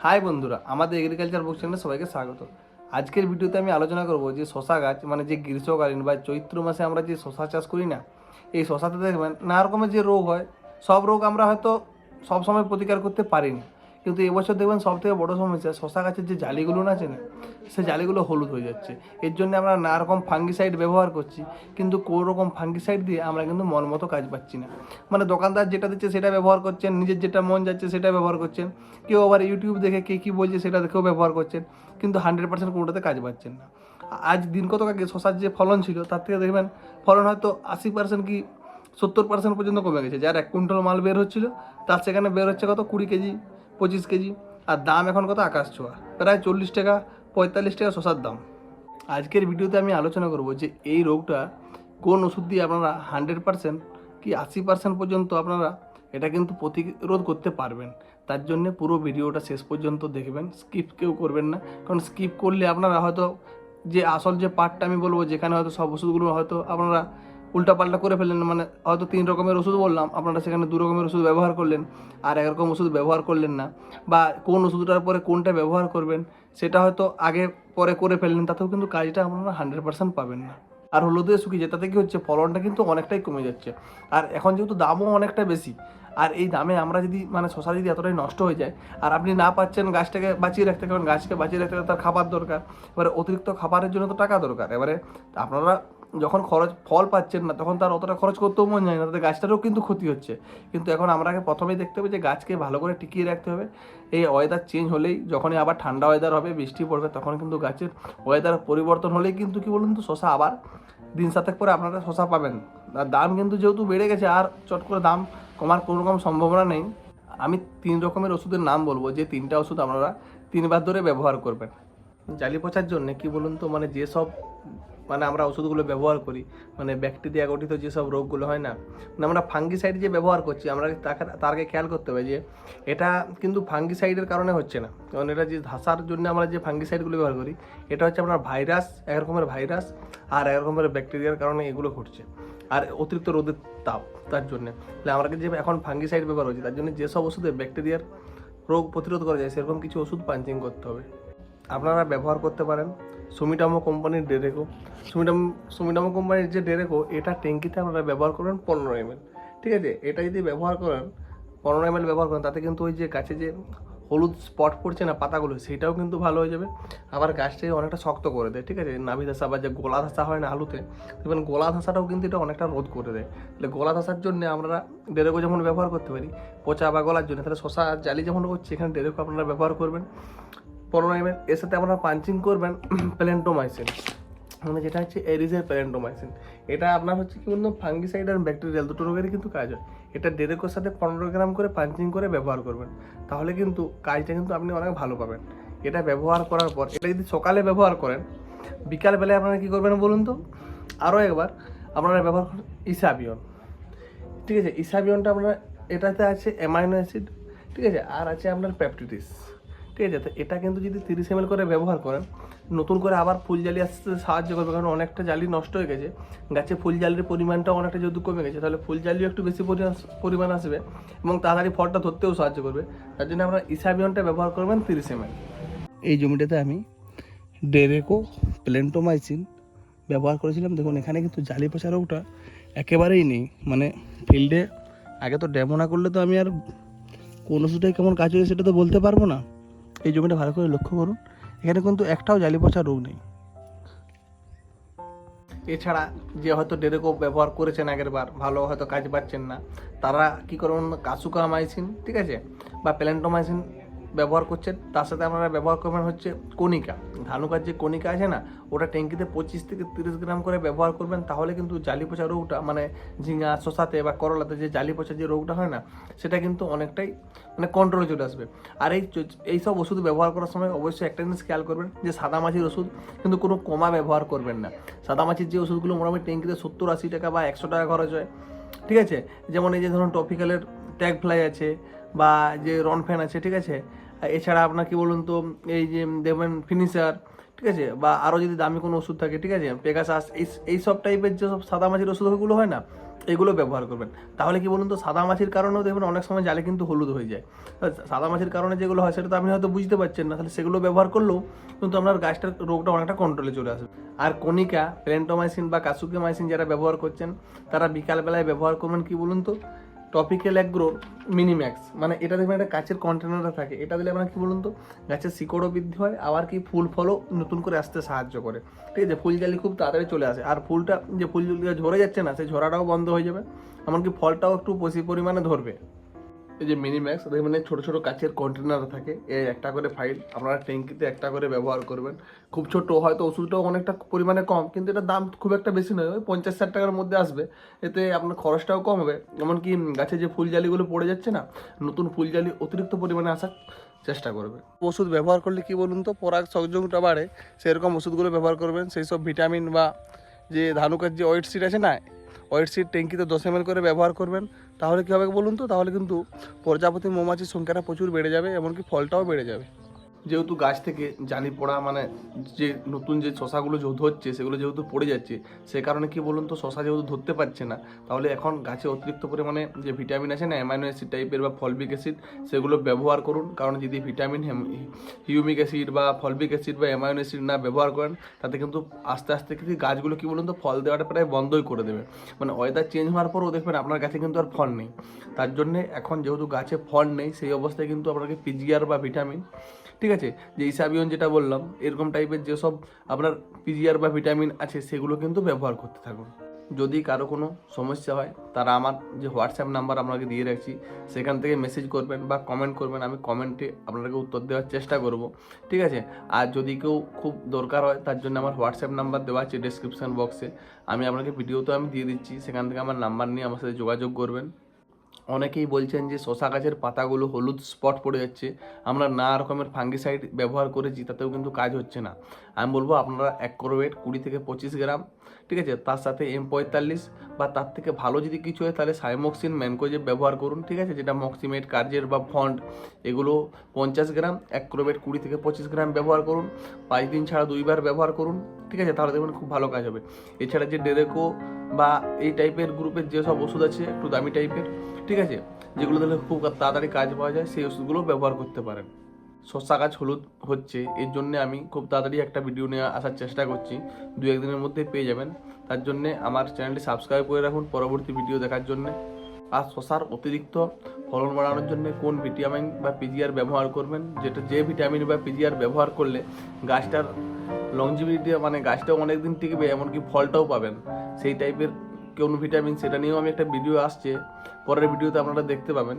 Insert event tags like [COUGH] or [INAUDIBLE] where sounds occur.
High বন্ধুরা, আমাদের agriculture বুক চ্যানেলে সবাইকে স্বাগত। আজকের ভিডিওতে আমি আলোচনা করব যে শশা গাছ মানে যে গ্রীষ্মকালীন বা চৈত্র মাসে আমরা যে শশা চাষ করি না, এই শশাতে দেখবেন নানা রকমের যে রোগ হয়, সব রোগ আমরা হয়তো সবসময় প্রতিকার করতে পারিনি। কিন্তু এবছর দেখবেন সব থেকে বড়ো সমস্যা, শশা গাছের যে জালিগুলো আছে না, সে জালিগুলো হলুদ হয়ে যাচ্ছে। এর জন্য আমরা নানা রকম ফাঙ্গিসাইড ব্যবহার করছি, কিন্তু কোনো রকম ফাঙ্গিসাইড দিয়ে আমরা কিন্তু মন মতো কাজ পাচ্ছি না। মানে দোকানদার যেটা দিচ্ছে সেটা ব্যবহার করছেন, নিজের যেটা মন যাচ্ছে সেটা ব্যবহার করছেন। কেউ আবার ইউটিউব দেখে কে কী বলছে সেটা দেখেও ব্যবহার করছেন, কিন্তু হান্ড্রেড পার্সেন্ট কোনোটাতে কাজ পাচ্ছেন না। আজ দিন কত আগে শশার যে ফলন ছিল, তার থেকে দেখবেন ফলন হয়তো আশি পার্সেন্ট কি সত্তর পার্সেন্ট পর্যন্ত কমে গেছে। যার এক কুইন্টাল মাল বের হচ্ছিল, তার সেখানে বের হচ্ছে কত? কুড়ি কেজি পঁচিশ কেজি। আর দাম এখন কত? আকাশ ছোঁয়া। প্রায় চল্লিশ টাকা, পঁয়তাল্লিশ টাকা শশার দাম। আজকের ভিডিওতে আমি আলোচনা করব যে এই রোগটা কোন ওষুধ দিয়ে আপনারা হান্ড্রেড পার্সেন্ট কি আশি পার্সেন্ট পর্যন্ত আপনারা এটা কিন্তু প্রতিরোধ করতে পারবেন। তার জন্য পুরো ভিডিওটা শেষ পর্যন্ত দেখবেন। স্কিপ কেউ করবেন না। কারণ স্কিপ করলে আপনারা হয়তো যে আসল যে পার্টটা আমি বলব, যেখানে হয়তো সব ওষুধগুলো হয়তো আপনারা উল্টাপাল্টা করে ফেললেন মানে হয়তো তিন রকমের ওষুধ বললাম, আপনারা সেখানে দু রকমের ওষুধ ব্যবহার করলেন আর একরকম ওষুধ ব্যবহার করলেন না। বা কোন ওষুধটার পরে কোনটা ব্যবহার করবেন, সেটা হয়তো আগে পরে করে ফেললেন, তাতেও কিন্তু কাজটা আপনারা হান্ড্রেড পার্সেন্ট পাবেন না। আর হলুদে শুকিয়ে যায় তাতে কি হচ্ছে ফলনটা কিন্তু অনেকটাই কমে যাচ্ছে। আর এখন যেহেতু দামও অনেকটা বেশি, আর এই দামে আমরা যদি মানে শশা যদি এতটাই নষ্ট হয়ে যায়, আর আপনি না পাচ্ছেন গাছটাকে বাঁচিয়ে রাখতে, কারণ গাছকে বাঁচিয়ে রাখতে তার খাবার দরকার, এবারে অতিরিক্ত খাবারের জন্য তো টাকা দরকার। এবারে আপনারা যখন খরচ, ফল পাচ্ছেন না, তখন তার অতটা খরচ করতেও মন যায় না, তাতে গাছটারও কিন্তু ক্ষতি হচ্ছে। কিন্তু এখন আমরাকে প্রথমেই দেখতে হবে যে গাছকে ভালো করে টিকিয়ে রাখতে হবে। এই ওয়েদার চেঞ্জ হলেই, যখনই আবার ঠান্ডা ওয়েদার হবে, বৃষ্টি পড়বে, তখন কিন্তু গাছের ওয়েদার পরিবর্তন হলেই কিন্তু কি বলুন তো, শশা আবার দিন সাতেক পরে আপনারা শশা পাবেন। আর দাম কিন্তু যেহেতু বেড়ে গেছে, আর চট করে দাম কমার কোনো রকম সম্ভাবনা নেই। আমি তিন রকমের ওষুধের নাম বলব, যে তিনটা ওষুধ আপনারা তিনবার ধরে ব্যবহার করবেন। জালি পচার জন্য কি বলুন তো মানে যেসব মানে আমরা ওষুধগুলো ব্যবহার করি মানে ব্যাকটেরিয়া গঠিত যেসব রোগগুলো হয় না মানে আমরা ফাঙ্গিসাইড যে ব্যবহার করছি, আমরা তাকে তার আগে খেয়াল করতে হবে যে এটা কিন্তু ফাঙ্গিসাইডের কারণে হচ্ছে না। কারণ এটা যে ধাসার জন্য আমরা যে ফাঙ্গিসাইডগুলো ব্যবহার করি, এটা হচ্ছে আপনার ভাইরাস এক রকমের ভাইরাস আর এক রকমের ব্যাকটেরিয়ার কারণে এগুলো ঘটছে। আর অতিরিক্ত রোদের তাপ, তার জন্যে। তাহলে আমরা যে এখন ফাঙ্গিসাইড ব্যবহার হচ্ছে, তার জন্য যেসব ওষুধে ব্যাকটেরিয়ার রোগ প্রতিরোধ করা যায়, সেরকম কিছু ওষুধ পাঞ্চিং করতে হবে। আপনারা ব্যবহার করতে পারেন সুমিটামো কোম্পানির ডেরেকো। সুমিটামো সুমিটামো কোম্পানির যে ডেরেকো, এটা ট্যাঙ্কিতে আপনারা ব্যবহার করবেন পনেরো এম ঠিক আছে? এটা যদি ব্যবহার করেন, পনেরো এম ব্যবহার করেন, তাতে কিন্তু ওই যে গাছে যে হলুদ স্পট পড়ছে না পাতাগুলো সেটাও কিন্তু ভালো হয়ে যাবে। আবার গাছটাকে অনেকটা শক্ত করে দেয়, ঠিক আছে? নাভি ধাসা বা যে গোলা ধাসা হয় না আলুতে, দেখবেন গোলা ধাসাটাও কিন্তু এটা অনেকটা রোধ করে দেয়। তাহলে গোলা ধাসার জন্য আমরা ডেরেকো যেমন ব্যবহার করতে পারি, পচা বা গলার জন্য, তাহলে শশা জালি যেমন করছি এখানে ডেরেকো আপনারা ব্যবহার করবেন। পনেরো এর সাথে আপনারা পাঞ্চিং করবেন [CLEARS THROAT] প্ল্যান্টোমাইসিন মানে যেটা হচ্ছে এরিজের প্ল্যান্টোমাইসিন এটা আপনার হচ্ছে কি বলুন ফাঙ্গিসাইড আর ব্যাকটেরিয়াল দুটো রোগেরই কিন্তু কাজ হয়। এটা ডেরেকোর সাথে পনেরো গ্রাম করে পাঞ্চিং করে ব্যবহার করবেন। তাহলে কিন্তু কাজটা কিন্তু আপনি অনেক ভালো পাবেন। এটা ব্যবহার করার পর, এটা যদি সকালে ব্যবহার করেন, বিকালবেলায় আপনারা কী করবেন বলুন তো? আরও একবার, আপনারা ব্যবহার করেন ইসাবিয়ন। ঠিক আছে, ইসাবিয়নটা আপনার, এটাতে আছে অ্যামাইনো অ্যাসিড ঠিক আছে, আর আছে আপনার প্যাপটিটিস ঠিক আছে তো এটা কিন্তু যদি তিরিশ এম করে ব্যবহার করেন, নতুন করে আবার ফুল জালি আসতে সাহায্য করবে, কারণ অনেকটা জালি নষ্ট হয়ে গেছে। গাছে ফুল জালির পরিমাণটা অনেকটা যেহেতু কমে গেছে, তাহলে ফুল জালিও একটু বেশি পরিমাণ পরিমাণ আসবে এবং তাড়াতাড়ি ফলটা ধরতেও সাহায্য করবে। তার জন্য আপনারা ইসাবিয়নটা ব্যবহার করবেন তিরিশ এম এই জমিটাতে আমি ডেরেকো প্লেন্টোমাইসিন ব্যবহার করেছিলাম। দেখুন, এখানে কিন্তু জালি পচা রোগটা একেবারেই নেই। মানে ফিল্ডে, আগে তো ডেমো না করলে তো আমি আর কোন ওষুধটাই কেমন কাজ হয়েছে সেটা তো বলতে পারব না। এই জমিটা ভালো করে লক্ষ্য করুন। এখানে কিন্তু একটাও জালি পচা রোগ নেই। এছাড়া যে হয়তো ডেরেকো ব্যবহার করেছেন আগের বার ভালো হয়তো কাজ পাচ্ছেন না, তারা কী করবেন কাসুকা মাইসিন ঠিক আছে? বা প্ল্যান্টোমাইসিন ব্যবহার করছেন, তার সাথে আপনারা ব্যবহার করবেন হচ্ছে কণিকা। ধানুকার যে কণিকা আছে না, ওটা ট্যাঙ্কিতে পঁচিশ থেকে তিরিশ গ্রাম করে ব্যবহার করবেন, তাহলে কিন্তু জালি পচা রোগটা মানে ঝিঙা শশাতে বা করলাতে যে জালি পচা যে রোগটা হয় না, সেটা কিন্তু অনেকটাই মানে কন্ট্রোলে চলে আসবে। আর এই এই সব ওষুধ ব্যবহার করার সময় অবশ্যই একটা জিনিস খেয়াল করবেন, যে সাদা মাছির ওষুধ কিন্তু কোনো কমা ব্যবহার করবেন না। সাদা মাছির যে ওষুধগুলো মোটামুটি ট্যাঙ্কিতে সত্তর আশি টাকা বা একশো টাকা খরচ হয়, ঠিক আছে? যেমন এই যে ধরুন টপিক্যালের ট্যাগ ফ্লাই আছে, বা যে রনফ্যান আছে, ঠিক আছে? এছাড়া আপনার কি বলুন তো, এই যে দেখবেন ফিনিশার ঠিক আছে? বা আরও যদি দামি কোনো ওষুধ থাকে, ঠিক আছে? পেগাসাস এই এই সব টাইপের যে সব সাদা মাছির ওষুধগুলো হয় না, এগুলো ব্যবহার করবেন। তাহলে কি বলুন তো, সাদা মাছির কারণেও দেখবেন অনেক সময় জালে কিন্তু হলুদ হয়ে যায়। সাদা মাছির কারণে যেগুলো হয়, সেটা তো আপনি হয়তো বুঝতে পারছেন না, তাহলে সেগুলো ব্যবহার করলেও কিন্তু আপনার গাছটার রোগটা অনেকটা কন্ট্রোলে চলে আসবে। আর কনিকা প্লেন্টোমাইসিন বা কাসুকেমাইসিন যারা ব্যবহার করছেন, তারা বিকালবেলায় ব্যবহার করবেন কি বলুন তো? টপিক্যাল অ্যাগ্রোর মিনিম্যাক্স। মানে এটা দেখবেন একটা গাছের কন্টেনারটা থাকে। এটা দিলে আপনার কী বলুন তো, গাছের শিকড়ও বৃদ্ধি হয়, আবার কি ফুল ফলও নতুন করে আসতে সাহায্য করে। ঠিক আছে, ফুল জালি খুব তাড়াতাড়ি চলে আসে। আর ফুলটা, যে ফুল ঝরে যাচ্ছে না, সেই ঝরাটাও বন্ধ হয়ে যাবে। এমনকি ফলটাও একটু বেশি পরিমাণে ধরবে। এই যে মিনি ম্যাক্স দেখবেন মানে ছোটো ছোটো কাচের কন্টেনার থাকে। এই একটা করে ফাইল আপনারা ট্যাঙ্কিতে একটা করে ব্যবহার করবেন। খুব ছোট, হয়তো ওষুধটাও অনেকটা পরিমাণে কম, কিন্তু এটা দাম খুব একটা বেশি নয়। ওই পঞ্চাশ ষাট টাকার মধ্যে আসবে। এতে আপনার খরচটাও কম হবে। এমনকি গাছে যে ফুলজালিগুলো পড়ে যাচ্ছে না, নতুন ফুলজালি অতিরিক্ত পরিমাণে আসার চেষ্টা করবে। ওষুধ ব্যবহার করলে কি বলুন তো, পরাগ সংযোগটা বাড়ে, সেরকম ওষুধগুলো ব্যবহার করবেন। সেই সব ভিটামিন বা যে ধানুকের যে ওয়েট সিড আছে না ওয়েট সিড ট্যাঙ্কিতে দশ এম করে ব্যবহার করবেন। তাহলে কী হবে বলুন তো? তাহলে কিন্তু প্রজাপতি মৌমাছির সংখ্যাটা প্রচুর বেড়ে যাবে, এমনকি ফলটাও বেড়ে যাবে। যেহেতু গাছ থেকে জালি পড়া মানে যে নতুন যে শশাগুলো ধরছে সেগুলো যেহেতু পড়ে যাচ্ছে, সে কারণে কি বলুন তো, শশা যেহেতু ধরতে পারছে না, তাহলে এখন গাছে অতিরিক্ত পরিমাণে যে ভিটামিন আছে না অ্যামাইনো অ্যাসিড টাইপের বা ফলবিক অ্যাসিড সেগুলো ব্যবহার করুন। কারণ যদি ভিটামিন হিউমিক অ্যাসিড বা ফলবিক অ্যাসিড বা অ্যামাইনো অ্যাসিড না ব্যবহার করেন, তাতে কিন্তু আস্তে আস্তে কিন্তু গাছগুলো কি বলুন তো, ফল দেওয়াটা প্রায় বন্ধই করে দেবে। মানে ওয়েদার চেঞ্জ হওয়ার পরও দেখবেন আপনার গাছে কিন্তু আর ফল নেই। তার জন্যে এখন যেহেতু গাছে ফল নেই, সেই অবস্থায় কিন্তু আপনাকে পিজিআর বা ভিটামিন ঠিক আছে? যে ইসাবিয়ন যেটা বললাম, এরকম টাইপের যেসব আপনার পিজিআর বা ভিটামিন আছে, সেগুলো কিন্তু ব্যবহার করতে থাকুন। যদি কারও কোনো সমস্যা হয়, তারা আমার যে হোয়াটসঅ্যাপ নাম্বার আপনাকে দিয়ে রাখছি, সেখান থেকে মেসেজ করবেন বা কমেন্ট করবেন, আমি কমেন্টে আপনাকে উত্তর দেওয়ার চেষ্টা করব। ঠিক আছে? আর যদি কেউ খুব দরকার হয়, তার জন্য আমার হোয়াটসঅ্যাপ নাম্বার দেওয়া আছে ডেসক্রিপশন বক্সে আমি আপনাকে ভিডিওতেও আমি দিয়ে দিচ্ছি, সেখান থেকে আমার নাম্বার নিয়ে আমার সাথে যোগাযোগ করবেন। অনেকেই বলছেন যে শশা গাছের পাতাগুলো হলুদ স্পট পড়ে যাচ্ছে। আমরা নানা রকমের ফাঙ্গিসাইড ব্যবহার করেছি, তাতেও কিন্তু কাজ হচ্ছে না। আমি বলব আপনারা এক করোয়েট কুড়ি থেকে পঁচিশ গ্রাম, ঠিক আছে? তার সাথে এম পঁয়তাল্লিশ বা তার থেকে ভালো যদি কিছু হয়, তাহলে সাইমক্সিন ম্যানকোজে ব্যবহার করুন, ঠিক আছে? যেটা মক্সিমেট কার্জের বা ফন্ড এগুলো পঞ্চাশ গ্রাম, এক ক্রোবেট কুড়ি থেকে পঁচিশ গ্রাম ব্যবহার করুন। পাঁচ দিন ছাড়া দুইবার ব্যবহার করুন, ঠিক আছে? তাহলে দেখবেন খুব ভালো কাজ হবে। এছাড়া যে ডেরেকো বা এই টাইপের গ্রুপের যেসব ওষুধ আছে, একটু দামি টাইপের ঠিক আছে? যেগুলো দিলে খুব তাড়াতাড়ি কাজ পাওয়া যায়, সেই ওষুধগুলো ব্যবহার করতে পারেন। শস্যা গাছ হলুদ হচ্ছে, এর জন্য আমি খুব তাড়াতাড়ি একটা ভিডিও নিয়ে আসার চেষ্টা করছি। দু একদিনের মধ্যে পেয়ে যাবেন। তার জন্যে আমার চ্যানেলটি সাবস্ক্রাইব করে রাখুন পরবর্তী ভিডিও দেখার জন্যে। আর শশার অতিরিক্ত ফলন বাড়ানোর জন্য কোন ভিটামিন বা পিজিআর ব্যবহার করবেন? যেটা যে ভিটামিন বা পিজিআর ব্যবহার করলে গাছটার লংজিবিলিটি মানে গাছটাও অনেক দিন টিকবে, এমনকি ফলটাও পাবেন। সেই টাইপের কোন ভিটামিন সেটা নিয়েও আমি একটা ভিডিও আসছে। পরের ভিডিওতে আপনারা দেখতে পাবেন।